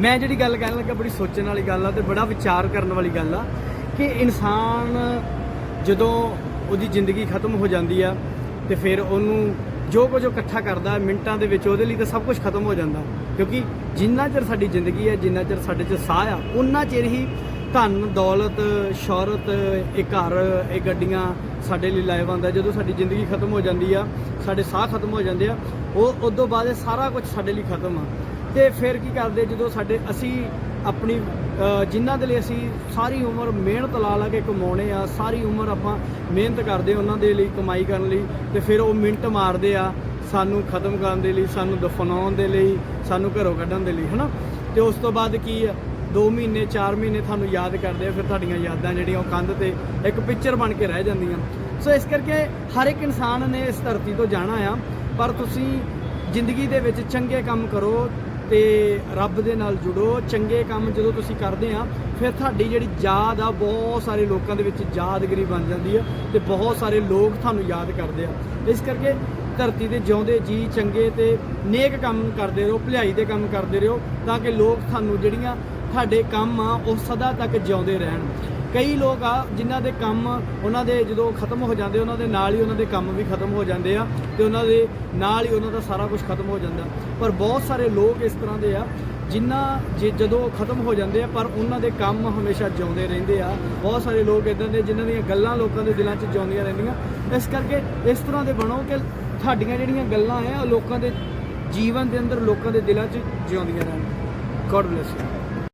ਮੈਂ ਜਿਹੜੀ ਗੱਲ ਕਹਿਣ ਲੱਗਾ, ਬੜੀ ਸੋਚਣ ਵਾਲੀ ਗੱਲ ਆ ਤੇ ਬੜਾ ਵਿਚਾਰ ਕਰਨ ਵਾਲੀ ਗੱਲ ਆ ਕਿ ਇਨਸਾਨ ਜਦੋਂ ਉਹਦੀ ਜ਼ਿੰਦਗੀ ਖਤਮ ਹੋ ਜਾਂਦੀ ਆ ਤੇ ਫਿਰ ਉਹਨੂੰ ਜੋ ਕੁਝ ਉਹ ਇਕੱਠਾ ਕਰਦਾ, ਮਿੰਟਾਂ ਦੇ ਵਿੱਚ ਉਹਦੇ ਲਈ ਤਾਂ ਸਭ ਕੁਝ ਖਤਮ ਹੋ ਜਾਂਦਾ। ਕਿਉਂਕਿ ਜਿੰਨਾ ਚਿਰ ਸਾਡੀ ਜ਼ਿੰਦਗੀ ਹੈ ਜਿੰਨਾ ਚਿਰ ਸਾਡੇ 'ਚ ਸਾਹ ਆ, ਉਨਾ ਚਿਰ ਹੀ ਧਨ, ਦੌਲਤ, ਸ਼ੌਹਰਤ, ਇਹ ਘਰ, ਇਹ ਗੱਡੀਆਂ ਸਾਡੇ ਲਈ ਲਾਇਵ ਆਉਂਦਾ। ਜਦੋਂ ਸਾਡੀ ਜ਼ਿੰਦਗੀ ਖਤਮ ਹੋ ਜਾਂਦੀ ਆ, ਸਾਡੇ ਸਾਹ ਖਤਮ ਹੋ ਜਾਂਦੇ ਆ, ਉਹ ਉਦੋਂ ਬਾਅਦ ਇਹ ਸਾਰਾ ਕੁਝ ਸਾਡੇ ਲਈ ਖਤਮ ਆ। ਤੇ ਫਿਰ ਕੀ ਕਰਦੇ ਜਦੋਂ ਸਾਡੇ ਅਸੀਂ ਆਪਣੀ ਜਿਨ੍ਹਾਂ ਦੇ ਲਈ ਅਸੀਂ ਸਾਰੀ ਉਮਰ ਮਿਹਨਤ ਲਾ ਲਾ ਕੇ ਕਮਾਉਣੇ ਆ, ਸਾਰੀ ਉਮਰ ਆਪਾਂ ਮਿਹਨਤ ਕਰਦੇ ਉਹਨਾਂ ਦੇ ਲਈ ਕਮਾਈ ਕਰਨ ਲਈ, ਤੇ ਫਿਰ ਉਹ ਮਿੰਟ ਮਾਰਦੇ ਆ ਸਾਨੂੰ ਖਤਮ ਕਰਨ ਦੇ ਲਈ, ਸਾਨੂੰ ਦਫਨਾਉਣ ਦੇ ਲਈ, ਸਾਨੂੰ ਘਰੋਂ ਕੱਢਣ ਦੇ ਲਈ, ਹਨਾ? ਤੇ ਉਸ ਤੋਂ ਬਾਅਦ ਕੀ ਆ 2 ਮਹੀਨੇ 4 ਮਹੀਨੇ ਤੁਹਾਨੂੰ ਯਾਦ ਕਰਦੇ ਆ, ਫਿਰ ਤੁਹਾਡੀਆਂ ਯਾਦਾਂ ਜਿਹੜੀਆਂ ਉਹ ਕੰਧ ਤੇ ਇੱਕ ਪਿਕਚਰ ਬਣ ਕੇ ਰਹਿ ਜਾਂਦੀਆਂ। ਸੋ ਇਸ ਕਰਕੇ ਹਰ ਇੱਕ ਇਨਸਾਨ ਨੇ ਇਸ ਧਰਤੀ ਤੋਂ ਜਾਣਾ ਆ, ਪਰ ਤੁਸੀਂ ਜ਼ਿੰਦਗੀ ਦੇ ਵਿੱਚ ਚੰਗੇ ਕੰਮ ਕਰੋ ਤੇ ਰੱਬ ਦੇ ਨਾਲ ਜੁੜੋ, ਚੰਗੇ ਕੰਮ ਜਦੋਂ ਤੁਸੀਂ ਕਰਦੇ ਆ, ਫਿਰ ਤੁਹਾਡੀ ਜਿਹੜੀ ਯਾਦ ਆ, ਬਹੁਤ ਸਾਰੇ ਲੋਕਾਂ ਦੇ ਵਿੱਚ ਯਾਦਗਰੀ ਬਣ ਜਾਂਦੀ ਆ ਤੇ ਬਹੁਤ ਸਾਰੇ ਲੋਕ ਤੁਹਾਨੂੰ ਯਾਦ ਕਰਦੇ ਆ। ਇਸ ਕਰਕੇ ਧਰਤੀ ਦੇ ਜਿਉਂਦੇ ਜੀ, ਚੰਗੇ ਤੇ ਨੇਕ ਕੰਮ ਕਰਦੇ ਰਹੋ, ਭਲਾਈ ਦੇ ਕੰਮ ਕਰਦੇ ਰਹੋ, ਤਾਂ ਕਿ ਲੋਕ ਤੁਹਾਨੂੰ ਜਿਹੜੀਆਂ ਤੁਹਾਡੇ ਕੰਮ ਆ, ਉਹ ਸਦਾ ਤੱਕ ਜਿਉਂਦੇ ਰਹਿਣ। ਕਈ ਲੋਕ ਆ, ਜਿਨ੍ਹਾਂ ਦੇ ਕੰਮ ਉਹਨਾਂ ਦੇ ਜਦੋਂ ਖਤਮ ਹੋ ਜਾਂਦੇ, ਉਹਨਾਂ ਦੇ ਨਾਲ ਹੀ ਉਹਨਾਂ ਦੇ ਕੰਮ ਵੀ ਖਤਮ ਹੋ ਜਾਂਦੇ ਆ ਤੇ ਉਹਨਾਂ ਦੇ ਨਾਲ ਹੀ ਉਹਨਾਂ ਦਾ ਸਾਰਾ ਕੁਝ ਖਤਮ ਹੋ ਜਾਂਦਾ। ਪਰ ਬਹੁਤ ਸਾਰੇ ਲੋਕ ਇਸ ਤਰ੍ਹਾਂ ਦੇ ਆ, ਜਿਨ੍ਹਾਂ ਜੇ ਜਦੋਂ ਖਤਮ ਹੋ ਜਾਂਦੇ ਆ, ਪਰ ਉਹਨਾਂ ਦੇ ਕੰਮ ਹਮੇਸ਼ਾ ਜਿਉਂਦੇ ਰਹਿੰਦੇ ਆ। ਬਹੁਤ ਸਾਰੇ ਲੋਕ ਇਦਾਂ ਦੇ, ਜਿਨ੍ਹਾਂ ਦੀਆਂ ਗੱਲਾਂ ਲੋਕਾਂ ਦੇ ਦਿਲਾਂ 'ਚ ਜਿਉਂਦੀਆਂ ਰਹਿੰਦੀਆਂ। ਇਸ ਕਰਕੇ ਇਸ ਤਰ੍ਹਾਂ ਦੇ ਬਣੋ ਕਿ ਤੁਹਾਡੀਆਂ ਜਿਹੜੀਆਂ ਗੱਲਾਂ ਆ, ਉਹ ਲੋਕਾਂ ਦੇ ਜੀਵਨ ਦੇ ਅੰਦਰ ਲੋਕਾਂ ਦੇ ਦਿਲਾਂ 'ਚ ਜਿਉਂਦੀਆਂ ਰਹਿਣ। God bless you